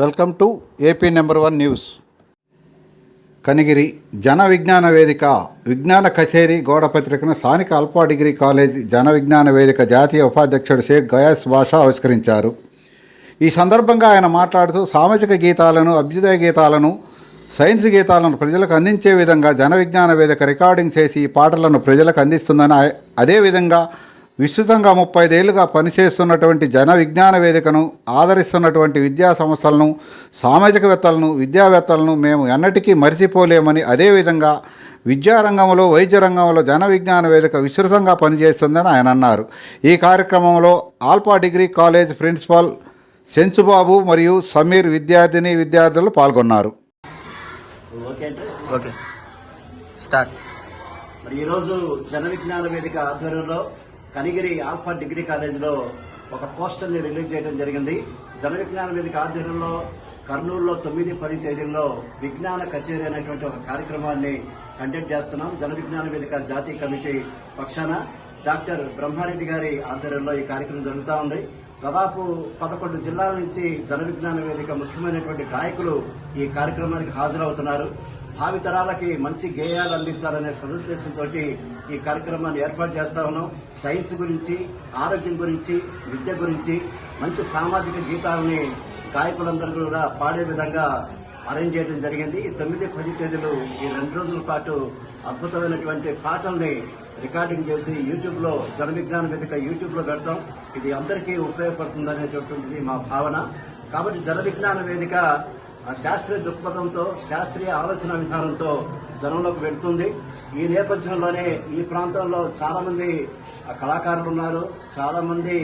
Welcome to AP number one news. Kanigiri Jana Vignana Vedika విజ్ఞాన కచేరి గోడ పత్రికను స్థానిక అల్పా డిగ్రీ కాలేజ్ జన విజ్ఞాన వేదిక జాతీయ ఉపాధ్యక్షుడు షేక్ గయాస్ బాషా ఆవిష్కరించారు. ఈ సందర్భంగా ఆయన మాట్లాడుతూ సామాజిక గీతాలను అభ్యుదయ గీతాలను సైన్స్ గీతాలను ప్రజలకు అందించే విధంగా జన విజ్ఞాన వేదిక రికార్డింగ్ చేసి ఈ పాటలను ప్రజలకు అందిస్తుందని అదేవిధంగా విస్తృతంగా ముప్పై ఐదేళ్ళుగా పనిచేస్తున్నటువంటి జన విజ్ఞాన వేదికను ఆదరిస్తున్నటువంటి విద్యా సంస్థలను సామాజికవేత్తలను విద్యావేత్తలను మేము ఎన్నటికీ మరిచిపోలేమని అదేవిధంగా విద్యారంగంలో వైద్య రంగంలో జన విజ్ఞాన వేదిక విస్తృతంగా పనిచేస్తుందని ఆయన అన్నారు. ఈ కార్యక్రమంలో alpha degree college principal Senchubabu మరియు సమీర్ విద్యార్థిని విద్యార్థులు పాల్గొన్నారు. ఓకే అంటే ఓకే. స్టార్ట్. మరి ఈరోజు జన విజ్ఞాన వేదిక ఆధ్వర్యంలో కనిగిరి ఆల్ఫా డిగ్రీ కాలేజీలో ఒక పోస్టర్ని రిలీజ్ చేయడం జరిగింది. జన విజ్ఞాన వేదిక ఆధ్వర్యంలో కర్నూలులో తొమ్మిది పది తేదీల్లో విజ్ఞాన కచేరీ అనేటువంటి ఒక కార్యక్రమాన్ని కండక్ట్ చేస్తున్నాం. జన విజ్ఞాన వేదిక జాతీయ కమిటీ పక్షాన డాక్టర్ బ్రహ్మారెడ్డి గారి ఆధ్వర్యంలో ఈ కార్యక్రమం జరుగుతూ ఉంది. దాదాపు పదకొండు జిల్లాల నుంచి జన విజ్ఞాన వేదిక ముఖ్యమైనటువంటి గాయకులు ఈ కార్యక్రమానికి హాజరవుతున్నారు. భావితరాలకి మంచి గేయాలు అందించాలనే సదుద్దేశంతో ఈ కార్యక్రమాన్ని ఏర్పాటు చేస్తా ఉన్నాం. సైన్స్ గురించి ఆరోగ్యం గురించి విద్య గురించి మంచి సామాజిక గీతాలని గాయకులందరూ కూడా పాడే విధంగా అరేంజ్ చేయడం జరిగింది. ఈ తొమ్మిది పది తేదీలు ఈ రెండు రోజుల పాటు అద్భుతమైనటువంటి పాటల్ని రికార్డింగ్ చేసి యూట్యూబ్లో జన వేదిక యూట్యూబ్లో పెడతాం. ఇది అందరికీ ఉపయోగపడుతుందనేటువంటిది మా భావన. కాబట్టి జనవిజ్ఞాన వేదిక ఆ శాస్త్రీయ దృక్పథంతో శాస్త్రీయ ఆలోచన విధానంతో జనంలోకి వెళ్తుంది. ఈ నేపథ్యంలోనే ఈ ప్రాంతంలో చాలా మంది కళాకారులు ఉన్నారు. చాలా మంది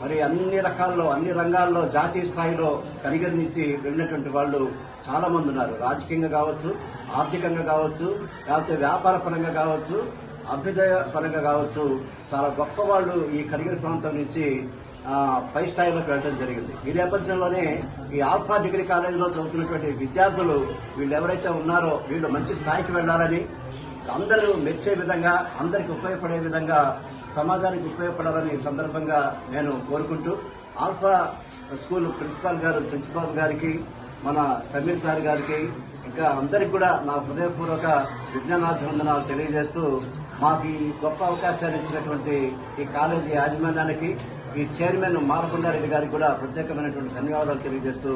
మరి అన్ని రకాల్లో అన్ని రంగాల్లో జాతీయ స్థాయిలో కనిగరి నుంచి వెళ్ళినటువంటి వాళ్ళు చాలా మంది ఉన్నారు. రాజకీయంగా కావచ్చు ఆర్థికంగా కావచ్చు లేకపోతే వ్యాపార పరంగా కావచ్చు అభ్యుదయ పరంగా కావచ్చు. చాలా గొప్ప వాళ్ళు ఈ కనిగిరి ప్రాంతం నుంచి పై స్థాయిలోకి వెళ్ళడం జరిగింది. ఈ నేపథ్యంలోనే ఈ ఆల్ఫా డిగ్రీ కాలేజీలో చదువుతున్నటువంటి విద్యార్థులు వీళ్ళు ఎవరైతే ఉన్నారో వీళ్ళు మంచి స్థాయికి వెళ్ళాలని అందరూ మెచ్చే విధంగా అందరికి ఉపయోగపడే విధంగా సమాజానికి ఉపయోగపడాలని సందర్భంగా నేను కోరుకుంటూ ఆల్ఫా స్కూల్ ప్రిన్సిపాల్ గారు చంచిబాబు గారికి మన సమీర్ సార్ గారికి ఇంకా అందరికి కూడా నా హృదయపూర్వక విజ్ఞానాభివందనాలు తెలియజేస్తూ మాకు ఈ గొప్ప అవకాశాలు ఇచ్చినటువంటి ఈ కాలేజీ యాజమాన్యానికి ఈ చైర్మన్ మారకొండారెడ్డి గారికి కూడా ప్రత్యేకమైనటువంటి ధన్యవాదాలు తెలియజేస్తూ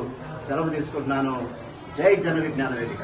సెలవు తీసుకుంటున్నాను. జై జన విజ్ఞాన వేదిక.